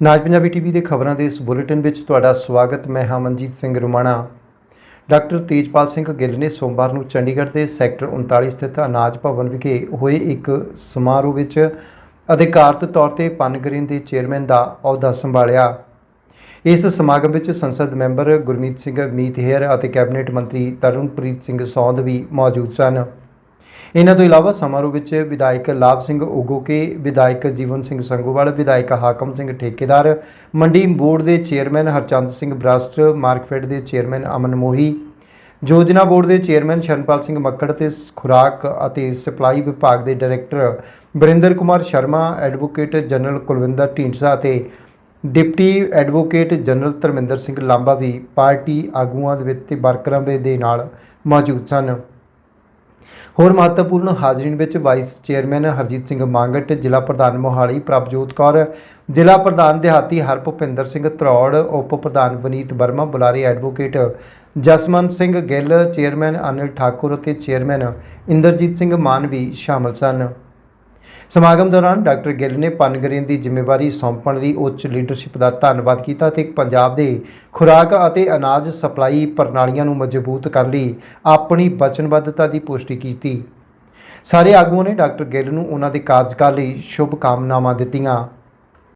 ਨਾਜ Punjabi TV ਦੇ ਖਬਰਾਂ ਦੇ ਇਸ ਬੁਲੇਟਿਨ ਵਿੱਚ ਤੁਹਾਡਾ ਸਵਾਗਤ। ਮੈਂ ਹਾਂ ਮਨਜੀਤ ਸਿੰਘ ਰੁਮਾਣਾ। ਡਾਕਟਰ ਤੇਜਪਾਲ ਸਿੰਘ ਗਿੱਲ ਨੇ ਸੋਮਵਾਰ ਨੂੰ ਚੰਡੀਗੜ੍ਹ ਦੇ ਸੈਕਟਰ 39 ਸਥਿਤ ਅਨਾਜ ਭਵਨ ਵਿਖੇ ਹੋਏ ਇੱਕ ਸਮਾਰੋਹ ਵਿੱਚ ਅਧਿਕਾਰਤ ਤੌਰ ਤੇ ਪਨਗਰੀਨ ਦੇ ਚੇਅਰਮੈਨ ਦਾ ਅਹੁਦਾ ਸੰਭਾਲਿਆ। ਇਸ ਸਮਾਗਮ ਵਿੱਚ ਸੰਸਦ ਮੈਂਬਰ ਗੁਰਮੀਤ ਸਿੰਘ ਮੀਤ ਹੇਅਰ ਅਤੇ ਕੈਬਨਿਟ ਮੰਤਰੀ ਤਰਨਪ੍ਰੀਤ ਸਿੰਘ ਸੌਂਦ ਵੀ ਮੌਜੂਦ ਸਨ। ਇਹਨਾਂ ਤੋਂ ਇਲਾਵਾ ਸਮਾਰੋਹ ਵਿੱਚ ਵਿਧਾਇਕ ਲਾਭ ਸਿੰਘ ਉਗੋਕੇ, ਵਿਧਾਇਕ ਜੀਵਨ ਸਿੰਘ ਸੰਗੋਵਾਲ, ਵਿਧਾਇਕ ਹਾਕਮ ਸਿੰਘ ਠੇਕੇਦਾਰ, ਮੰਡੀ ਬੋਰਡ ਦੇ ਚੇਅਰਮੈਨ ਹਰਚੰਦ ਸਿੰਘ ਬਰਾਸਟ, ਮਾਰਕਫੈਡ ਦੇ ਚੇਅਰਮੈਨ ਅਮਨ ਮੋਹੀ, ਯੋਜਨਾ ਬੋਰਡ ਦੇ ਚੇਅਰਮੈਨ ਸ਼ਰਨਪਾਲ ਸਿੰਘ ਮੱਕੜ ਤੇ ਖੁਰਾਕ ਅਤੇ ਸਪਲਾਈ ਵਿਭਾਗ ਦੇ director Barinder Kumar Sharma, advocate general Kulwinder Dhindsa ਅਤੇ deputy advocate general Dharminder Singh Lamba ਵੀ ਪਾਰਟੀ ਆਗੂਆਂ ਦੇ ਵਿੱਚ ਤੇ ਵਰਕਰਾਂ ਦੇ ਨਾਲ ਮੌਜੂਦ ਸਨ। ਹੋਰ ਮਹੱਤਵਪੂਰਨ ਹਾਜ਼ਰੀਨ ਵਿੱਚ ਵਾਈਸ ਚੇਅਰਮੈਨ ਹਰਜੀਤ ਸਿੰਘ ਮੰਗਟ, ਜ਼ਿਲ੍ਹਾ ਪ੍ਰਧਾਨ ਮੋਹਾਲੀ ਪ੍ਰਭਜੋਤ ਕੌਰ, ਜ਼ਿਲ੍ਹਾ ਪ੍ਰਧਾਨ ਦਿਹਾਤੀ ਹਰਭੁਪਿੰਦਰ ਸਿੰਘ ਧਰੌੜ ਉਪ ਪ੍ਰਧਾਨ ਵਨੀਤ ਵਰਮਾ, ਬੁਲਾਰੇ ਐਡਵੋਕੇਟ ਜਸਮਨ ਸਿੰਘ ਗਿੱਲ, ਚੇਅਰਮੈਨ ਅਨਿਲ ਠਾਕੁਰ ਅਤੇ ਚੇਅਰਮੈਨ ਇੰਦਰਜੀਤ ਸਿੰਘ ਮਾਨ ਵੀ ਸ਼ਾਮਲ ਸਨ। ਸਮਾਗਮ ਦੌਰਾਨ ਡਾਕਟਰ ਗਿੱਲ ਨੇ ਪਨਗਰੀਨ ਦੀ ਜ਼ਿੰਮੇਵਾਰੀ ਸੌਂਪਣ ਲਈ ਉੱਚ ਲੀਡਰਸ਼ਿਪ ਦਾ ਧੰਨਵਾਦ ਕੀਤਾ ਤੇ ਪੰਜਾਬ ਦੇ ਖੁਰਾਕ ਅਤੇ ਅਨਾਜ ਸਪਲਾਈ ਪ੍ਰਣਾਲੀਆਂ ਨੂੰ ਮਜ਼ਬੂਤ ਕਰਨ ਲਈ ਆਪਣੀ ਵਚਨਬੱਧਤਾ ਦੀ ਪੁਸ਼ਟੀ ਕੀਤੀ। ਸਾਰੇ ਆਗੂਆਂ ਨੇ ਡਾਕਟਰ ਗਿੱਲ ਨੂੰ ਉਹਨਾਂ ਦੇ ਕਾਰਜਕਾਲ ਲਈ ਸ਼ੁਭ ਕਾਮਨਾਵਾਂ ਦਿੱਤੀਆਂ।